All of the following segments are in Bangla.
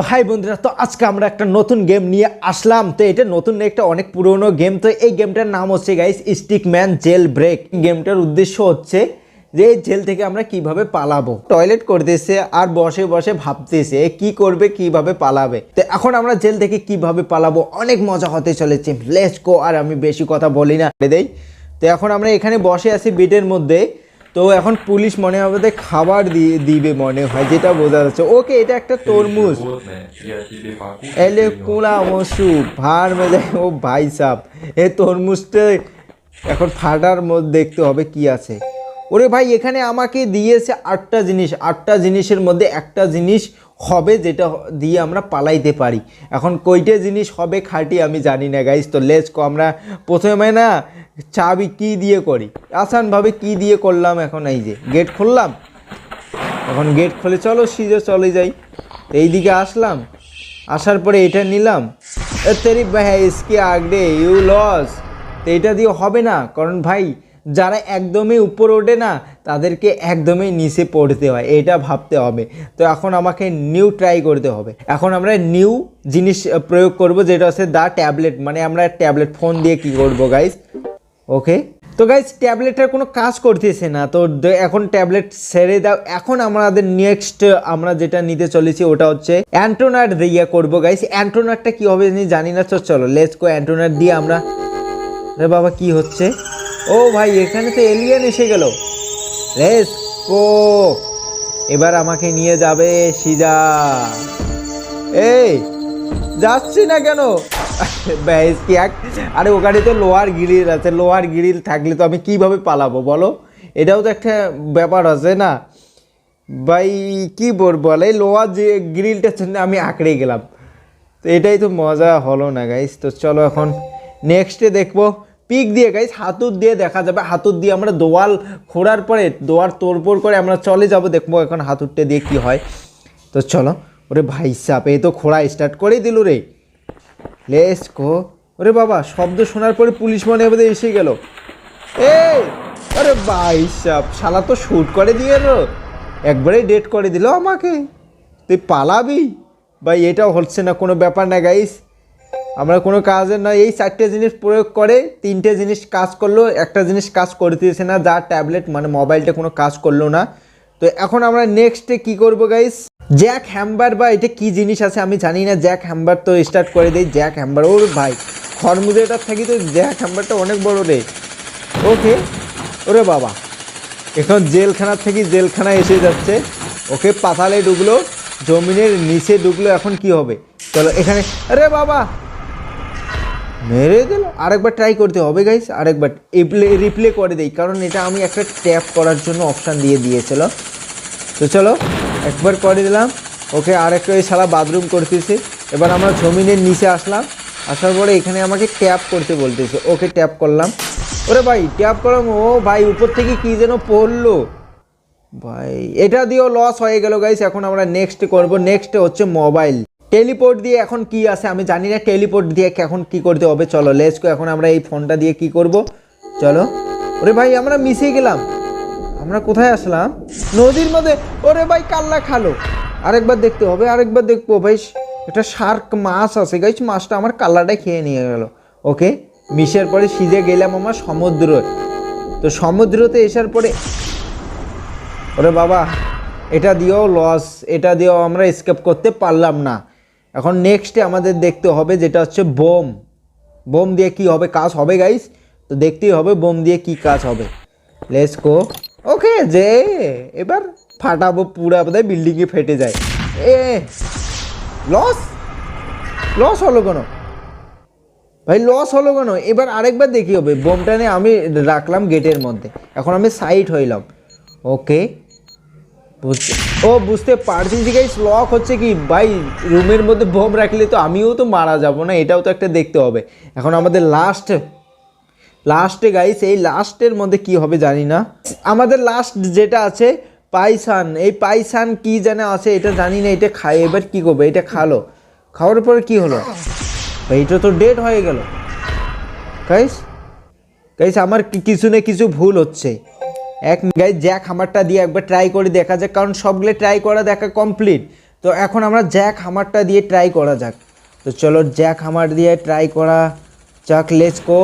তো হাই বন্ধুরা, তো আজকে আমরা একটা নতুন গেম নিয়ে আসলাম। তো এটা নতুন একটা অনেক পুরনো গেম তো এই গেমটার নাম হচ্ছে গাইস স্টিকম্যান জেল ব্রেক গেমটার উদ্দেশ্য হচ্ছে যে, এই জেল থেকে আমরা কীভাবে পালাবো। টয়লেট করতেছে আর বসে বসে ভাবতেছে কি করবে, কীভাবে পালাবে। তো এখন আমরা জেল থেকে কীভাবে পালাবো, অনেক মজা হতে চলেছে। লেটস গো আর আমি বেশি কথা বলি না। দেই। তো এখন আমরা এখানে বসে আছি বেডের মধ্যে। তো এখন পুলিশ মনে হবে খাবার দিয়ে দিবে মনে হয়, যেটা বোঝা যাচ্ছে। ওকে, এটা একটা তরমুজ। এলে কোলা মসু, ভার মেলে, ও ভাই সাপ। এ তরমুজটা এখন ফাটার মধ্যে দেখতে হবে কি আছে। ওরে ভাই, এখানে আমাকে দিয়েছে আটটা জিনিস। আটটা জিনিসের মধ্যে একটা জিনিস হবে যেটা দিয়ে আমরা পালাইতে পারি। এখন কইটা জিনিস হবে খাটি আমি জানি না গাইস তো লেস কো আমরা প্রথমে না চাবি কি দিয়ে করি? আসানভাবে কি দিয়ে করলাম এখন এই যে গেট খুললাম। এখন গেট খুলে চলো সিজে চলে যাই। এই দিকে আসলাম, আসার পরে এটা নিলাম। তেরি ভাই ইসকে আগড়ে ইউ লস তো এটা দিয়ে হবে না, কারণ ভাই যারা একদমই উপর ওঠে না, তাদেরকে একদমই নিচে পড়তে হয়, এটা ভাবতে হবে। তো এখন আমাকে নিউ ট্রাই করতে হবে। এখন আমরা নিউ জিনিস প্রয়োগ করব, যেটা হচ্ছে দা ট্যাবলেট মানে আমরা ট্যাবলেট ফোন দিয়ে কি করব গাইস ওকে তো গাইজ ট্যাবলেটের কোনো কাজ করতেছে না, তো এখন ট্যাবলেট ছেড়ে দাও। এখন আমাদের নেক্সট আমরা যেটা নিতে চলেছি, ওটা হচ্ছে অ্যান্টোনার দিয়ে করব গাইজ অ্যান্টোনারটা কি হবে জানি না, তো চলো লেটস কো অ্যান্টোনার দিয়ে আমরা রে বাবা, কি হচ্ছে? ও ভাই, এখানে তো এলিয়েন এসে গেল। কো এবার আমাকে নিয়ে যাবে সিজা। এই, যাচ্ছি না কেন? ব্যাস কি এক আরে, ওখানে তো লোহার গিরিল আছে। লোহার গ্রিল থাকলে তো আমি কীভাবে পালাবো, বলো? এটাও তো একটা ব্যাপার আছে না? ভাই, কি বলে? এই লোহার যে গ্রিলটার জন্য আমি আঁকড়ে গেলাম। তো এটাই তো মজা হলো না গাইস তো চলো এখন নেক্সটে দেখব। পিক দিয়ে গাইস হাতুর দিয়ে দেখা যাবে। হাতুর দিয়ে আমরা দোয়াল খোঁড়ার পরে দোয়ার তোড়পোড় করে আমরা চলে যাব, দেখব এখন হাতুরটা দিয়ে কি হয়। তো চলো, ওরে ভাই সাপ, এই তো খোঁড়া স্টার্ট করেই দিল রে। লেস কো ওরে বাবা, শব্দ শোনার পরে পুলিশ মনে হবে এসে গেল। এ আরে ভাই সাপ, শালা তো শ্যুট করে দিয়ে এলো। একবারেই ডেট করে দিল আমাকে। তুই পালাবি? ভাই এটাও হচ্ছে না কোনো ব্যাপার না গাইস আমরা কোনো কাজের নয়, এই চারটে জিনিস প্রয়োগ করে তিনটে জিনিস কাজ করল, একটা জিনিস কাজ করে দিয়েছে না, যা ট্যাবলেট মানে মোবাইলটা কোনো কাজ করল না। তো এখন আমরা নেক্সটে কি করব গাইস জ্যাক হ্যাম্বার বা এটা কি জিনিস আছে আমি জানি না জ্যাক হ্যাম্বার তো স্টার্ট করে দেই জ্যাক হ্যাম্বার ওর ভাই, খরমুজেটার থাকি তো জ্যাক হ্যাম্বারটা অনেক বড় রে। ওকে ওরে বাবা, এখন জেলখানার থেকে জেলখানা এসে যাচ্ছে। ওকে পাতালে ঢুকলো জমিনের নিচে ঢুকলো এখন কি হবে? চলো এখানে, আরে বাবা! মেরে দিল আরেকবার ট্রাই করতে হবে গাইস আরেকবার রিপ্লে রিপ্লে করে দেই, কারণ এটা আমি একটা ট্যাপ করার জন্য অপশান দিয়ে দিয়েছিল। তো চলো, একবার করে দিলাম। ওকে আরেকটা ওই শালা বাথরুম করতেছে। এবার আমরা জমিনের নিচে আসলাম। আসার পরে এখানে আমাকে ট্যাপ করতে বলতেছে। ওকে ট্যাপ করলাম। ওরে ভাই ট্যাপ করলাম। ও ভাই, উপর থেকে কি যেন পড়ল? ভাই, এটা দিয়েও লস হয়ে গেল গাইস এখন আমরা নেক্সট করব। নেক্সট হচ্ছে মোবাইল টেলিপোর্ট দিয়ে এখন কি আছে? আমি জানি না টেলিপোর্ট দিয়ে এখন কি করতে হবে। চলো লেসকো এখন আমরা এই ফোনটা দিয়ে কি করব? চলো। ওরে ভাই, আমরা মিশে গেলাম। আমরা কোথায় আসলাম? নদীর মধ্যে। ওরে ভাই, কাল্লা খালো। আরেকবার দেখতে হবে, আরেকবার দেখব। ভাই এটা শার্ক মাছ আছে। গাইস, মাছটা আমার কাল্লাটাই খেয়ে নিয়ে গেল। ওকে, মিশের পরে সিজে গেলাম আমার সমুদ্র। তো সমুদ্রতে এসার পরে ওরে বাবা, এটা দিয়েও লস এটা দিয়েও আমরা স্কেপ করতে পারলাম না। এখন নেক্সটে আমাদের দেখতে হবে যেটা হচ্ছে বোম। বোম দিয়ে কি হবে? কাজ হবে গাইস তো দেখতেই হবে বোম দিয়ে কি কাজ হবে। লেটস গো ওকে যে এবার ফাটাবো পুরা, বোধহয় বিল্ডিংয়ে ফেটে যায়। এ লস লস হলো কেন? ভাই লস হলো কেন? এবার আরেকবার দেখি হবে। বোমটা নিয়ে আমি রাখলাম গেটের মধ্যে। এখন আমি সাইড হইলাম। ওকে বুঝতে ও বুঝতে পারছি যে গাইস লক হচ্ছে কি? ভাই রুমের মধ্যে বোম রাখলে তো আমিও তো মারা যাব না, এটাও তো একটা দেখতে হবে। এখন আমাদের লাস্ট লাস্টে গাইস এই লাস্টের মধ্যে কি হবে জানি না। আমাদের লাস্ট যেটা আছে, পাইসান। এই পাইসান কি জানে আছে, এটা জানি না, এটা খাই এবার কি করবে? এটা খালো। খাওয়ার পরে কি হলো? এটা তো ডেড হয়ে গেল। গাইস গাইস আমার কিছু না কিছু ভুল হচ্ছে। এক গাইস জ্যাক হামারটা দিয়ে একবার ট্রাই করে দেখা যাক, কারণ সবগুলো ট্রাই করা দেখা কমপ্লিট তো এখন আমরা জ্যাক হামারটা দিয়ে ট্রাই করা যাক। তো চলো জ্যাক হামার দিয়ে ট্রাই করা যাক লেটস কো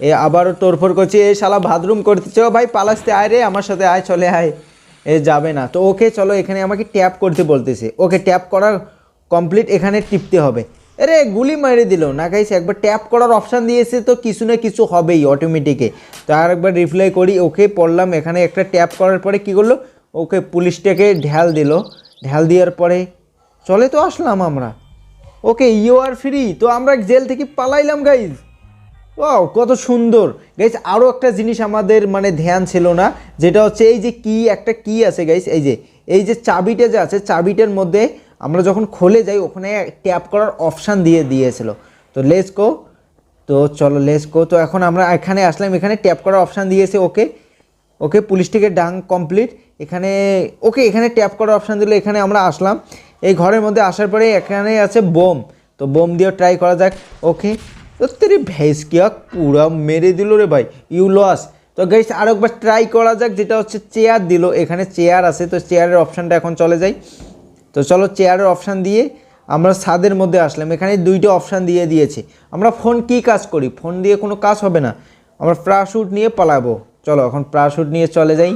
এ আবারও তোরফোর করছি এ শালা বাথরুম করতেছে। ভাই, পালাসতে আয় রে, আমার সাথে আয়, চলে আয়। এ যাবে না। তো ওকে চলো, এখানে আমাকে ট্যাপ করতে বলতেছে। ওকে ট্যাপ করা কমপ্লিট এখানে টিপতে হবে। আরে গুলি মেরে দিল। না গাইস একবার ট্যাপ করার অপশান দিয়েছে তো কিছু না কিছু হবেই অটোমেটিকে তো আর একবার রিপ্লাই করি ওকে পড়লাম, এখানে একটা ট্যাপ করার পরে কি করল? ওকে পুলিশটাকে ঢ্যাল দিল। ঢ্যাল দেওয়ার পরে চলে তো আসলাম আমরা। ওকে ইউ আর ফ্রি তো আমরা জেল থেকে পালাইলাম গাইজ ও কত সুন্দর। গাইস আরও একটা জিনিস আমাদের মানে ধ্যান ছিল না, যেটা হচ্ছে এই যে কি একটা কি আছে গাইস এই যে এই যে চাবিটা যে আছে, চাবিটার মধ্যে আমরা যখন খোলে যাই, ওখানে ট্যাপ করার অপশান দিয়ে দিয়েছিল। তো লেস কো তো চলো লেস কো তো এখন আমরা এখানে আসলাম, এখানে ট্যাপ করার অপশান দিয়েছে ওকে। ওকে পুলিশ থেকে ডাং কমপ্লিট এখানে, ওকে এখানে ট্যাপ করার অপশান দিল, এখানে আমরা আসলাম। এই ঘরের মধ্যে আসার পরে এখানে আছে বোম। তো বোম দিয়েও ট্রাই করা যাক। ওকে তেরি ভেস কিয়া পুরা মেরে দিল রে ভাই ইউ লস তো গাইস আরেকবার ট্রাই করা যাক, যেটা হচ্ছে চেয়ার দিল। এখানে চেয়ার আছে, তো চেয়ারের অপশানটা এখন চলে যাই। তো চলো চেয়ারের অপশান দিয়ে আমরা ছাদের মধ্যে আসলাম। এখানে দুইটা অপশান দিয়ে দিয়েছে। আমরা ফোন কি কাজ করি? ফোন দিয়ে কোনো কাজ হবে না। আমরা প্রাশুট নিয়ে পালাবো। চলো এখন প্রাশুট নিয়ে চলে যাই।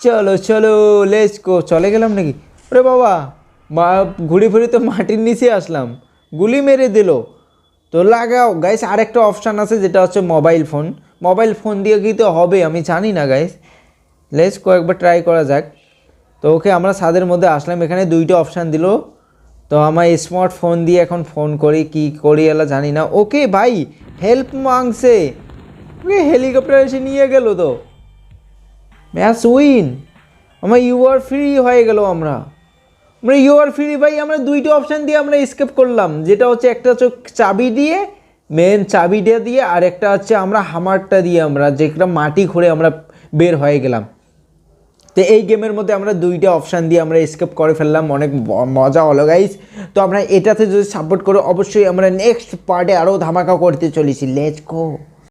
চলো চলো লেস কো চলে গেলাম নাকি? ওরে বাবা, মা, ঘুরে ফিরে তো মাটির নিচে আসলাম। গুলি মেরে দিল। তো লাগাও। গাইস আরেকটা অপশান আছে যেটা হচ্ছে মোবাইল ফোন মোবাইল ফোন দিয়ে কি তো হবে আমি জানি না গাইস লেস কয়েকবার ট্রাই করা যাক। তো ওকে আমরা ছাদের মধ্যে আসলাম, এখানে দুইটা অপশান দিল। তো আমার স্মার্টফোন দিয়ে এখন ফোন করি, কি করি এলা জানি না। ওকে ভাই হেল্প মাংসে। ওকে হেলিকপ্টার এসে নিয়ে গেল তো। Match win. আমার ইউ আর ফ্রি হয়ে গেল আমরা। আমরা ইউ আর ফ্রি ভাই, আমরা দুইটা অপশান দিয়ে আমরা স্কেপ করলাম। যেটা হচ্ছে একটা হচ্ছে চাবি দিয়ে মেন চাবিটা দিয়ে, আর একটা হচ্ছে আমরা হামারটা দিয়ে আমরা, যেটা মাটি খুঁড়ে আমরা বের হয়ে গেলাম। তো এই গেমের মধ্যে আমরা দুইটা অপশান দিয়ে আমরা স্কেপ করে ফেললাম, অনেক মজা হলো গাইজ তো আমরা এটাতে যদি সাপোর্ট করে, অবশ্যই আমরা নেক্সট পার্টে আরও ধামাকা করতে চলেছি। লেজ গো